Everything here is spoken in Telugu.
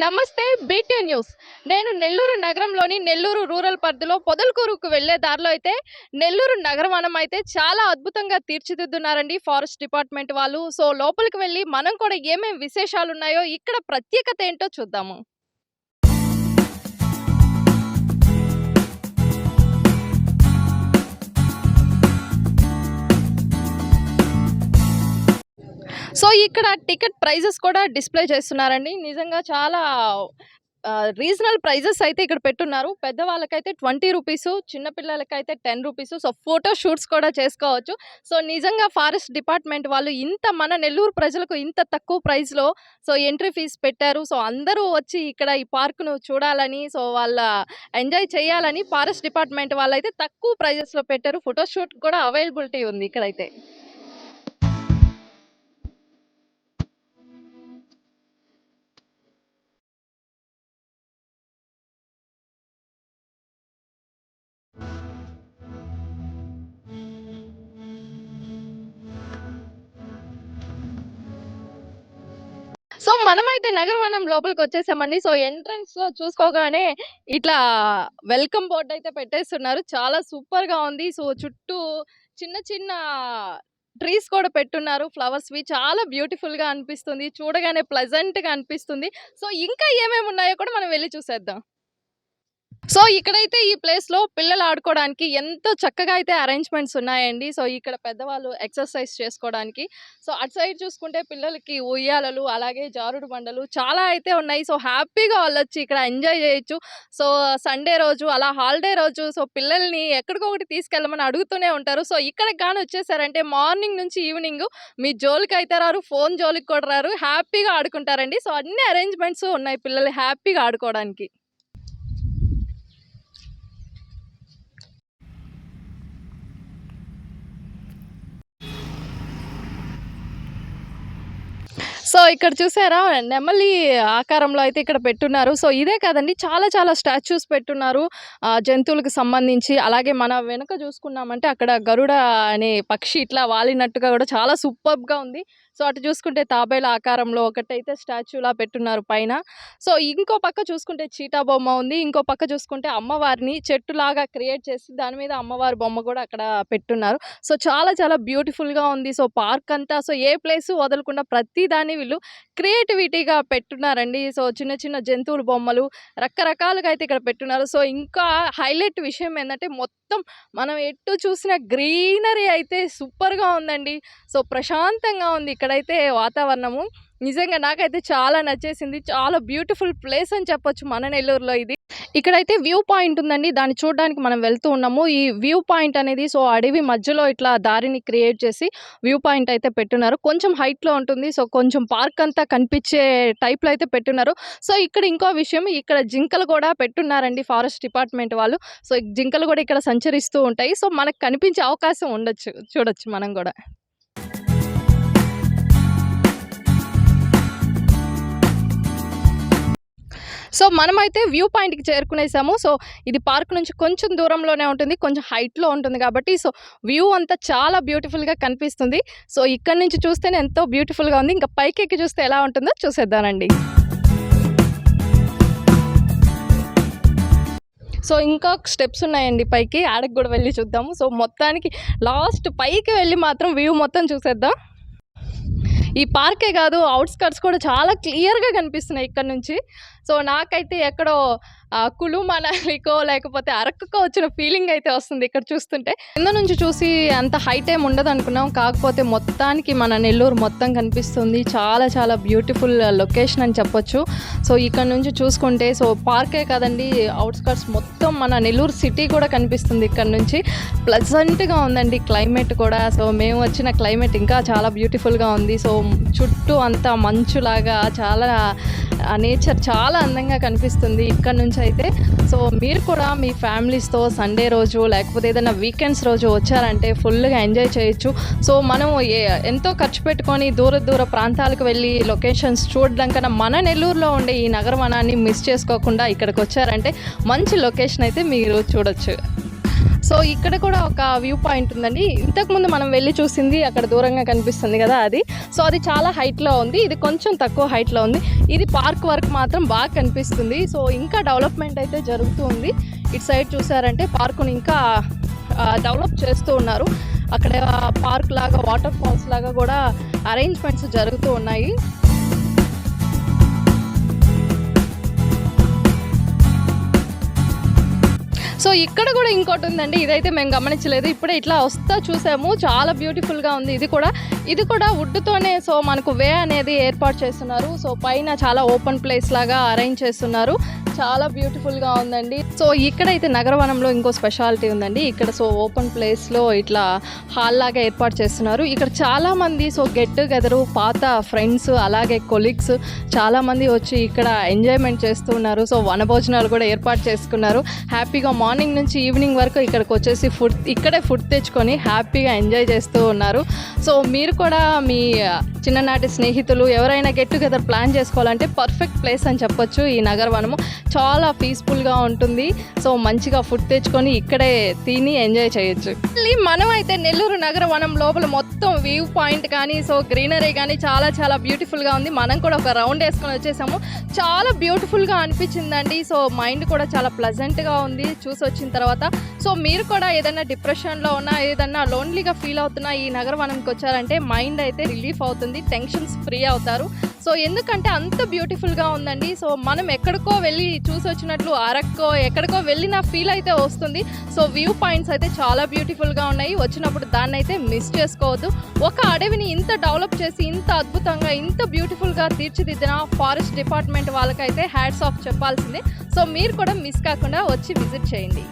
నమస్తే బీటీ న్యూస్. నేను నెల్లూరు నగరంలోని నెల్లూరు రూరల్ పరిధిలో పొదలకూరుకు వెళ్ళే దారిలో అయితే నెల్లూరు నగరవనం అయితే చాలా అద్భుతంగా తీర్చిదిద్దున్నారండి ఫారెస్ట్ డిపార్ట్మెంట్ వాళ్ళు. సో లోపలికి వెళ్ళి మనం కూడా ఏమేమి విశేషాలు ఉన్నాయో ఇక్కడ ప్రత్యేకత ఏంటో చూద్దాము. సో ఇక్కడ టికెట్ ప్రైజెస్ కూడా డిస్ప్లే చేస్తున్నారండి. నిజంగా చాలా రీజనల్ ప్రైజెస్ అయితే ఇక్కడ పెట్టున్నారు. పెద్దవాళ్ళకైతే twenty rupees చిన్నపిల్లలకైతే ten rupees. So photo shoots కూడా చేసుకోవచ్చు. సో నిజంగా ఫారెస్ట్ డిపార్ట్మెంట్ వాళ్ళు ఇంత మన నెల్లూరు ప్రజలకు ఇంత తక్కువ ప్రైస్లో సో ఎంట్రీ ఫీజు పెట్టారు. సో అందరూ వచ్చి ఇక్కడ ఈ పార్క్ను చూడాలని సో వాళ్ళ ఎంజాయ్ చేయాలని ఫారెస్ట్ డిపార్ట్మెంట్ వాళ్ళైతే తక్కువ ప్రైజెస్లో పెట్టారు. ఫోటో షూట్ కూడా అవైలబిలిటీ ఉంది ఇక్కడైతే. సో మనమైతే నగరవనం లోపలికి వచ్చేసామండి. సో ఎంట్రన్స్లో చూసుకోగానే ఇట్లా వెల్కమ్ బోర్డ్ అయితే పెట్టేస్తున్నారు. చాలా సూపర్గా ఉంది. సో చుట్టూ చిన్న చిన్న ట్రీస్ కూడా పెట్టున్నారు. ఫ్లవర్స్ వి చాలా బ్యూటిఫుల్గా అనిపిస్తుంది. చూడగానే ప్లెజెంట్గా అనిపిస్తుంది. సో ఇంకా ఏమేమి ఉన్నాయో కూడా మనం వెళ్ళి చూసేద్దాం. సో ఇక్కడైతే ఈ ప్లేస్లో పిల్లలు ఆడుకోవడానికి ఎంతో చక్కగా అయితే అరేంజ్మెంట్స్ ఉన్నాయండి. సో ఇక్కడ పెద్దవాళ్ళు ఎక్సర్సైజ్ చేసుకోవడానికి. సో అటు సైడ్ చూసుకుంటే పిల్లలకి ఉయ్యాలలు అలాగే జారుడు బండలు చాలా అయితే ఉన్నాయి. సో హ్యాపీగా వాళ్ళొచ్చి ఇక్కడ ఎంజాయ్ చేయొచ్చు. సో సండే రోజు అలా హాలిడే రోజు సో పిల్లల్ని ఎక్కడికొకటి తీసుకెళ్ళమని అడుగుతూనే ఉంటారు. సో ఇక్కడికి కానీ వచ్చేసారంటే మార్నింగ్ నుంచి ఈవినింగ్ మీ జోలికి అయితే రారు ఫోన్ జోలికి కూడా రారు. హ్యాపీగా ఆడుకుంటారండి. సో అన్ని అరేంజ్మెంట్స్ ఉన్నాయి పిల్లలు హ్యాపీగా ఆడుకోవడానికి. సో ఇక్కడ చూసారా? నెమలి ఆకారంలో అయితే ఇక్కడ పెట్టున్నారు. సో ఇదే కాదండి. చాలా చాలా స్టాచ్యూస్ పెట్టున్నారు. జంతువులకు సంబంధించి. అలాగే మన వెనుక చూసుకున్నామంటే అక్కడ గరుడ అనే పక్షి ఇట్లా వాలినట్టుగా కూడా చాలా సూపర్గా ఉంది. సో అటు చూసుకుంటే తాబేల ఆకారంలో ఒకటైతే స్టాచ్యూలా పెట్టున్నారు పైన. సో ఇంకో పక్క చూసుకుంటే చీటా బొమ్మ ఉంది. ఇంకో పక్క చూసుకుంటే అమ్మవారిని చెట్టులాగా క్రియేట్ చేసి దాని మీద అమ్మవారి బొమ్మ కూడా అక్కడ పెట్టున్నారు. సో చాలా చాలా బ్యూటిఫుల్గా ఉంది. సో పార్క్ అంతా సో ఏ ప్లేస్ వదలకుండా ప్రతి దాన్ని వీళ్ళు క్రియేటివిటీగా పెట్టున్నారండి. సో చిన్న చిన్న జంతువుల బొమ్మలు రకరకాలుగా అయితే ఇక్కడ పెట్టున్నారు. సో ఇంకా హైలైట్ విషయం ఏంటంటే మొత్తం మనం ఎటు చూసిన గ్రీనరీ అయితే సూపర్గా ఉందండి. సో ప్రశాంతంగా ఉంది ఇక్కడైతే వాతావరణము. నిజంగా నాకైతే చాలా నచ్చేసింది. చాలా బ్యూటిఫుల్ ప్లేస్ అని చెప్పొచ్చు మన నెల్లూరులో ఇది. ఇక్కడైతే వ్యూ పాయింట్ ఉందండి. దాన్ని చూడడానికి మనం వెళ్తూ ఉన్నాము. ఈ వ్యూ పాయింట్ అనేది సో అడవి మధ్యలో ఇట్లా దారిని క్రియేట్ చేసి వ్యూ పాయింట్ అయితే పెట్టున్నారు. కొంచెం హైట్లో ఉంటుంది. సో కొంచెం పార్క్ అంతా కనిపించే టైప్లో అయితే పెట్టున్నారు. సో ఇక్కడ ఇంకో విషయం. ఇక్కడ జింకలు కూడా పెట్టున్నారండి ఫారెస్ట్ డిపార్ట్మెంట్ వాళ్ళు. సో జింకలు కూడా ఇక్కడ సంచరిస్తూ ఉంటాయి. సో మనకు కనిపించే అవకాశం ఉండొచ్చు. చూడొచ్చు మనం కూడా. సో మనమైతే వ్యూ పాయింట్కి చేరుకునేసాము. సో ఇది పార్క్ నుంచి కొంచెం దూరంలోనే ఉంటుంది కొంచెం హైట్లో ఉంటుంది కాబట్టి సో వ్యూ అంతా చాలా బ్యూటిఫుల్గా కనిపిస్తుంది. సో ఇక్కడ నుంచి చూస్తేనే ఎంతో బ్యూటిఫుల్గా ఉంది. ఇంకా పైకి ఎక్కి చూస్తే ఎలా ఉంటుందో చూసేద్దానండి సో ఇంకా స్టెప్స్ ఉన్నాయండి పైకి ఆడకి కూడా వెళ్ళి చూద్దాము. సో మొత్తానికి లాస్ట్ పైకి వెళ్ళి మాత్రం వ్యూ మొత్తం చూసేద్దాం. ఈ పార్కే కాదు అవుట్స్కట్స్ కూడా చాలా క్లియర్గా కనిపిస్తున్నాయి ఇక్కడ నుంచి. సో నాకైతే ఎక్కడో కులు మనాలికో లేకపోతే అరక్కుకో వచ్చిన ఫీలింగ్ అయితే వస్తుంది ఇక్కడ చూస్తుంటే. కింద నుంచి చూసి అంత హై టైం ఉండదు అనుకున్నాం కాకపోతే మొత్తానికి మన నెల్లూరు మొత్తం కనిపిస్తుంది. చాలా చాలా బ్యూటిఫుల్ లొకేషన్ అని చెప్పొచ్చు. సో ఇక్కడ నుంచి చూసుకుంటే సో పార్కే కాదండి అవుట్స్కట్స్ మొత్తం మన నెల్లూరు సిటీ కూడా కనిపిస్తుంది ఇక్కడ నుంచి. ప్లజెంట్గా ఉందండి క్లైమేట్ కూడా. సో మేము వచ్చిన క్లైమేట్ ఇంకా చాలా బ్యూటిఫుల్గా ఉంది. సో చుట్టూ అంతా మంచులాగా చాలా నేచర్ చాలా అందంగా కనిపిస్తుంది ఇక్కడ నుంచి అయితే సో మీరు కూడా మీ ఫ్యామిలీస్తో సండే రోజు లేకపోతే ఏదైనా వీకెండ్స్ రోజు వచ్చారంటే ఫుల్గా ఎంజాయ్ చేయొచ్చు. సో మనం ఎంతో ఖర్చు పెట్టుకొని దూర దూర ప్రాంతాలకు వెళ్ళి లొకేషన్స్ చూడడం కన్నా మన నెల్లూరులో ఉండే ఈ నగరవనాన్ని మిస్ చేసుకోకుండా ఇక్కడికి వచ్చారంటే మంచి లొకేషన్ అయితే మీరు చూడొచ్చు. సో ఇక్కడ కూడా ఒక వ్యూ పాయింట్ ఉందండి. ఇంతకుముందు మనం వెళ్ళి చూసింది అక్కడ దూరంగా కనిపిస్తుంది కదా అది. సో అది చాలా హైట్లో ఉంది. ఇది కొంచెం తక్కువ హైట్లో ఉంది. ఇది పార్క్ వర్క్ మాత్రం బాగా కనిపిస్తుంది. సో ఇంకా డెవలప్మెంట్ అయితే జరుగుతూ ఉంది. ఇటు సైడ్ చూసారంటే పార్కును ఇంకా డెవలప్ చేస్తూ ఉన్నారు. అక్కడ పార్క్ లాగా వాటర్ ఫాల్స్ లాగా కూడా అరేంజ్మెంట్స్ జరుగుతూ ఉన్నాయి. ఇక్కడ కూడా ఇంకోటి ఉందండి. ఇదైతే మేము గమనించలేదు. ఇప్పుడే ఇట్లా వస్తా చూసాము. చాలా బ్యూటిఫుల్గా ఉంది. ఇది కూడా ఇది కూడా వుడ్తోనే సో మనకు వే అనేది ఏర్పాటు చేస్తున్నారు. సో పైన చాలా ఓపెన్ ప్లేస్ లాగా అరేంజ్ చేస్తున్నారు. చాలా బ్యూటిఫుల్గా ఉందండి. సో ఇక్కడైతే నగరవనంలో ఇంకో స్పెషాలిటీ ఉందండి. ఇక్కడ సో ఓపెన్ ప్లేస్లో ఇట్లా హాల్ లాగా ఏర్పాటు చేస్తున్నారు. ఇక్కడ చాలా మంది సో గెట్ టుగెదరు పాత ఫ్రెండ్స్ అలాగే కొలీగ్స్ చాలా మంది వచ్చి ఇక్కడ ఎంజాయ్మెంట్ చేస్తూ ఉన్నారు. సో వనభోజనాలు కూడా ఏర్పాటు చేసుకున్నారు. హ్యాపీగా మార్నింగ్ నుంచి ఈవినింగ్ వరకు ఇక్కడికి వచ్చేసి ఫుడ్ ఇక్కడే ఫుడ్ తెచ్చుకొని హ్యాపీగా ఎంజాయ్ చేస్తూ ఉన్నారు. సో మీరు కూడా మీ చిన్ననాటి స్నేహితులు ఎవరైనా గెట్ టుగెదర్ ప్లాన్ చేసుకోవాలంటే పర్ఫెక్ట్ ప్లేస్ అని చెప్పొచ్చు ఈ నగరవనము. చాలా పీస్ఫుల్గా ఉంటుంది. సో మంచిగా ఫుడ్ తెచ్చుకొని ఇక్కడే తిని ఎంజాయ్ చేయొచ్చు. మనం అయితే నెల్లూరు నగర వనం లోపల మొత్తం వ్యూ పాయింట్ కానీ సో గ్రీనరీ కానీ చాలా చాలా బ్యూటిఫుల్గా ఉంది. మనం కూడా ఒక రౌండ్ వేసుకొని వచ్చేసాము. చాలా బ్యూటిఫుల్గా అనిపించిందండి. సో మైండ్ కూడా చాలా ప్లజెంట్గా ఉంది చూసి వచ్చిన తర్వాత. సో మీరు కూడా ఏదైనా డిప్రెషన్లో ఉన్నా ఏదైనా లోన్లీగా ఫీల్ అవుతున్నా ఈ నగరవనంకి వచ్చారంటే మైండ్ అయితే రిలీఫ్ అవుతుంది. టెన్షన్స్ ఫ్రీ అవుతారు. సో ఎందుకంటే అంత బ్యూటిఫుల్గా ఉందండి. సో మనం ఎక్కడికో వెళ్ళి చూసి వచ్చినట్లు అరక్కో ఎక్కడికో వెళ్ళిన ఫీల్ అయితే వస్తుంది. సో వ్యూ పాయింట్స్ అయితే చాలా బ్యూటిఫుల్గా ఉన్నాయి. వచ్చినప్పుడు దాన్ని అయితే మిస్ చేసుకోవద్దు. ఒక అడవిని ఇంత డెవలప్ చేసి ఇంత అద్భుతంగా ఇంత బ్యూటిఫుల్గా తీర్చిదిద్దిన ఫారెస్ట్ డిపార్ట్మెంట్ వాళ్ళకైతే హ్యాట్స్ ఆఫ్ చెప్పాల్సిందే. సో మీరు కూడా మిస్ కాకుండా వచ్చి విజిట్ చేయండి.